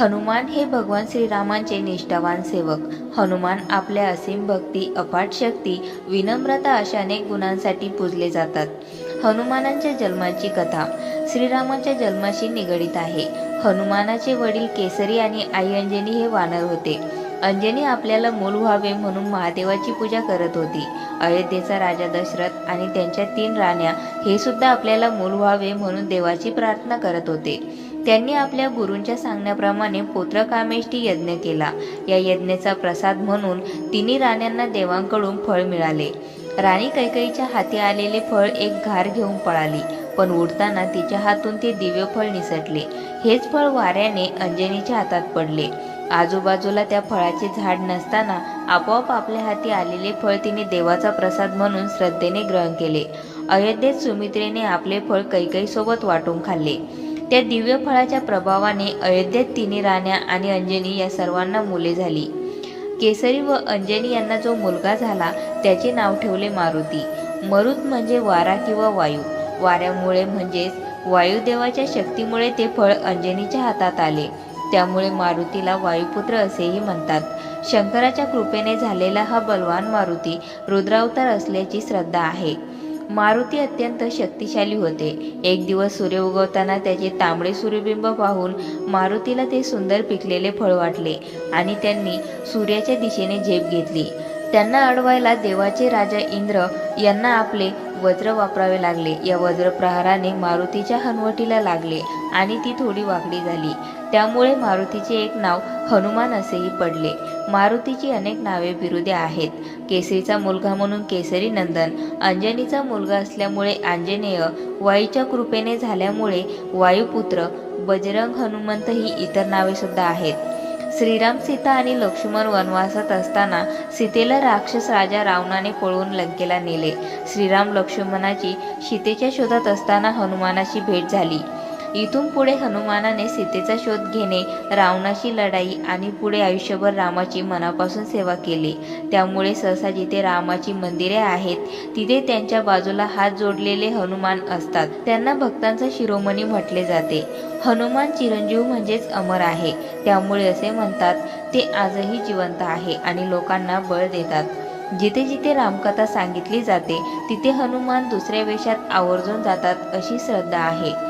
हनुमान हे भगवान श्रीरामांचे निष्ठावान सेवक. हनुमान आपल्या असीम भक्ती अफाट शक्ती विनम्रता अशा अनेक गुणांसाठी पूजले जातात. हनुमानांच्या जन्माची कथा श्रीरामाच्या जन्माशी निगडीत आहे. हनुमानाचे वडील केसरी आणि आई अंजनी हे वानर होते. अंजनी आपल्याला मूल व्हावे म्हणून महादेवाची पूजा करत होती. अयोध्येचा राजा दशरथ आणि त्यांच्या तीन राण्या हे सुद्धा आपल्याला मूल व्हावे म्हणून देवाची प्रार्थना करत होते. त्यांनी आपल्या गुरूंच्या सांगण्याप्रमाणे पुत्रकामेष्टी यज्ञ केला. या यज्ञाचा प्रसाद म्हणून तिन्ही राण्यांना देवांकडून फळ मिळाले. राणी कैकईच्या हाती आलेले फळ एक घार घेऊन पळाली पण उडताना तिच्या हातून ते दिव्य फळ निसटले. हेच फळ वाऱ्याने अंजनीच्या हातात पडले. आजूबाजूला त्या फळाचे झाड नसताना आपोआप आपल्या हाती आलेले फळ तिने देवाचा प्रसाद म्हणून श्रद्धेने ग्रहण केले. अयोध्येत सुमित्रेने आपले फळ कैकईसोबत वाटून खाल्ले. त्या दिव्य फळाच्या प्रभावाने अयोध्येत तिने राण्या आणि अंजनी या सर्वांना मुले झाली. केसरी व अंजनी यांना जो मुलगा झाला त्याचे नाव ठेवले मारुती. मरुत म्हणजे वारा किंवा वायू. वाऱ्यामुळे म्हणजेच वायुदेवाच्या शक्तीमुळे ते फळ अंजनीच्या हातात आले. त्यामुळे मारुतीला वायुपुत्र असेही म्हणतात. शंकराच्या कृपेने झालेला हा बलवान मारुती रुद्रावतार असल्याची श्रद्धा आहे. मारुती अत्यंत शक्तिशाली होते. एक दिवस सूर्य उगवताना त्याचे तांबडे सूर्यबिंब पाहून मारुतीला ते सुंदर पिकलेले फळ वाटले आणि त्यांनी सूर्याच्या दिशेने झेप घेतली. त्यांना अडवायला देवाचे राजा इंद्र यांना आपले वज्र वापरावे लागले. या वज्रप्रहाराने मारुतीच्या हनवटीला लागले आणि ती थोडी वाकडी झाली. त्यामुळे मारुतीचे एक नाव हनुमान असेही पडले. मारुतीची अनेक नावे बिरुदे आहेत. केसरीचा मुलगा म्हणून केसरी नंदन अंजनीचा मुलगा असल्यामुळे आंजनेय वायूच्या कृपेने झाल्यामुळे वायुपुत्र बजरंग हनुमंत ही इतर नावे सुद्धा आहेत. श्रीराम सीता आणि लक्ष्मण वनवासात असताना सीतेला राक्षस राजा रावणाने पळवून लंकेला नेले. श्रीराम लक्ष्मणाची सीतेच्या शोधात असताना हनुमानाची भेट झाली. इथून पुढे हनुमानाने सीतेचा शोध घेणे रावणाची लढाई आणि पुढे आयुष्यभर रामाची मनापासून सेवा केली. त्यामुळे सहसा जिथे रामाची मंदिरे आहेत तिथे त्यांच्या बाजूला हात जोडलेले हनुमान असतात. त्यांना भक्तांचा शिरोमणी म्हटले जाते. हनुमान चिरंजीव म्हणजेच अमर आहे. त्यामुळे असे म्हणतात ते आजही जिवंत आहे आणि लोकांना बळ देतात. जिथे जिथे रामकथा सांगितली जाते तिथे हनुमान दुसऱ्या वेशात आवर्जून जातात अशी श्रद्धा आहे.